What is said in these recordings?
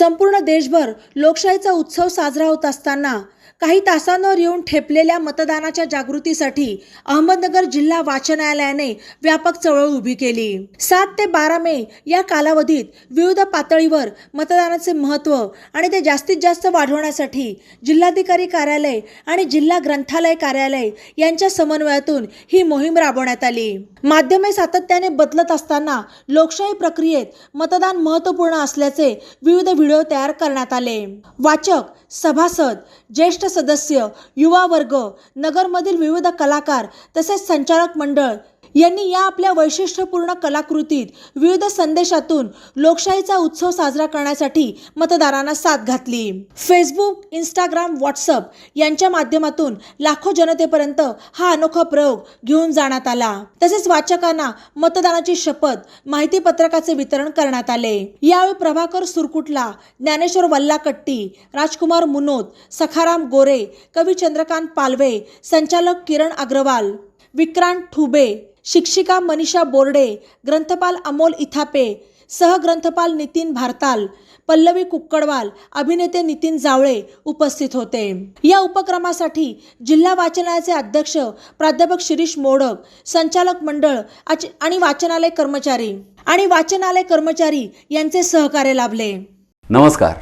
संपूर्ण देशभर लोकशाहीचा उत्सव साजरा होत असताना काही तासांवर येऊन ठेपलेल्या मतदानाच्या जागृतीसाठी अहमदनगर जिल्हा वाचनालयाने व्यापक चळवळ उभी केली. सात ते बारा मे या कालावधीत विविध पातळीवर मतदानाचे महत्त्व आणि ते जास्तीत जास्त वाढवण्यासाठी जिल्हाधिकारी कार्यालय आणि जिल्हा ग्रंथालय कार्यालय यांच्या समन्वयातून ही मोहीम राबवण्यात आली. माध्यमे सातत्याने बदलत असताना लोकशाही प्रक्रियेत मतदान महत्त्वपूर्ण असल्याचे विविध व्हिडिओ तयार करण्यात आले. वाचक सभासद ज्येष्ठ सदस्य युवा वर्ग नगरमधील विविध कलाकार तसेच संचालक मंडळ यांनी या आपल्या वैशिष्ट्यपूर्ण कलाकृतीत विविध संदेशातून लोकशाहीचा उत्सव साजरा करण्यासाठी मतदारांना साथ घातली. फेसबुक इंस्टाग्राम व्हॉट्सअप यांच्या माध्यमातून लाखो जनतेपर्यंत हा अनोखा प्रयोग घेऊन जाण्यात आला. तसेच वाचकांना मतदानाची शपथ माहिती पत्रकाचे वितरण करण्यात आले. यावेळी प्रभाकर सुरकुटला ज्ञानेश्वर वल्लाकट्टी राजकुमार मुनोद सखाराम गोरे कवी चंद्रकांत पालवे संचालक किरण अग्रवाल विक्रांत ठुबे शिक्षिका मनीषा बोर्डे ग्रंथपाल अमोल इथापे सहग्रंथपाल नितीन भारताल पल्लवी कुक्कडवाल अभिनेते नितीन जावळे उपस्थित होते. या उपक्रमासाठी जिल्हा वाचनालयाचे अध्यक्ष प्राध्यापक शिरीष मोडक संचालक मंडळ आच- आणि वाचनालय कर्मचारी. आणि वाचनालय कर्मचारी यांचे सहकार्य लाभले. नमस्कार.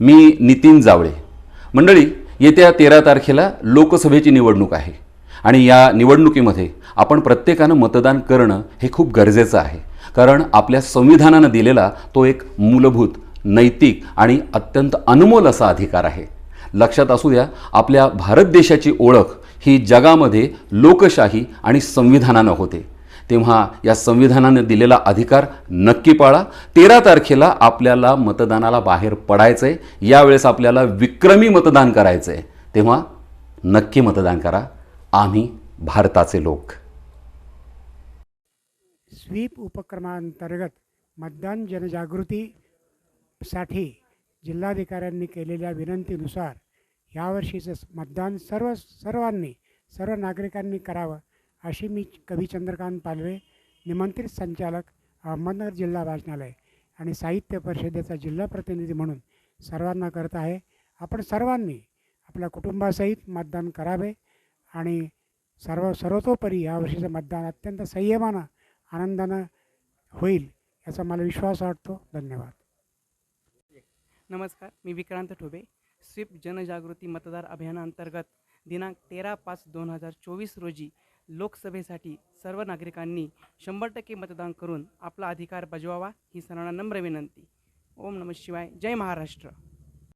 मी नितीन जावळे. मंडळी येत्या तेरा तारखेला लोकसभेची निवडणूक आहे. आणि या निवडणुकीमध्ये आपण प्रत्येकानं मतदान करणं हे खूप गरजेचं आहे. कारण आपल्या संविधानानं दिलेला तो एक मूलभूत नैतिक आणि अत्यंत अनमोल असा अधिकार आहे. लक्षात असू द्या आपल्या भारत देशाची ओळख ही जगामध्ये लोकशाही आणि संविधानानं होते. तेव्हा या संविधानाने दिलेला अधिकार नक्की पाळा. तेरा तारखेला आपल्याला मतदानाला बाहेर पडायचं आहे यावेळेस आपल्याला विक्रमी मतदान करायचं आहे तेव्हा नक्की मतदान करा. आम्ही भारताचे लोक. स्वीप उपक्रमांतर्गत मतदान जनजागृतीसाठी जिल्हाधिकाऱ्यांनी केलेल्या विनंतीनुसार यावर्षीचं मतदान सर्व सर्वांनी सर्व नागरिकांनी करावं अशी मी कवी चंद्रकांत पालवे निमंत्रित संचालक अहमदनगर जिल्हा वाचनालय आणि साहित्य परिषदेचा जिल्हा प्रतिनिधी म्हणून सर्वांना करत आहे. आपण सर्वांनी आपल्या कुटुंबासहित मतदान करावे. आणि सर्व सर्वतोपरी यावर्षीचं मतदान अत्यंत संयमानं आनंदानं होईल याचा मला विश्वास वाटतो. धन्यवाद. नमस्कार मी विक्रांत ठोबे. स्वीप जनजागृती मतदार अभियानांतर्गत दिनांक तेरा पाच दोन हजार चोवीस रोजी लोकसभेसाठी सर्व नागरिकांनी शंभर टक्के मतदान करून आपला अधिकार बजवावा ही सर्वांना नम्र विनंती. ओम नम शिवाय. जय महाराष्ट्र.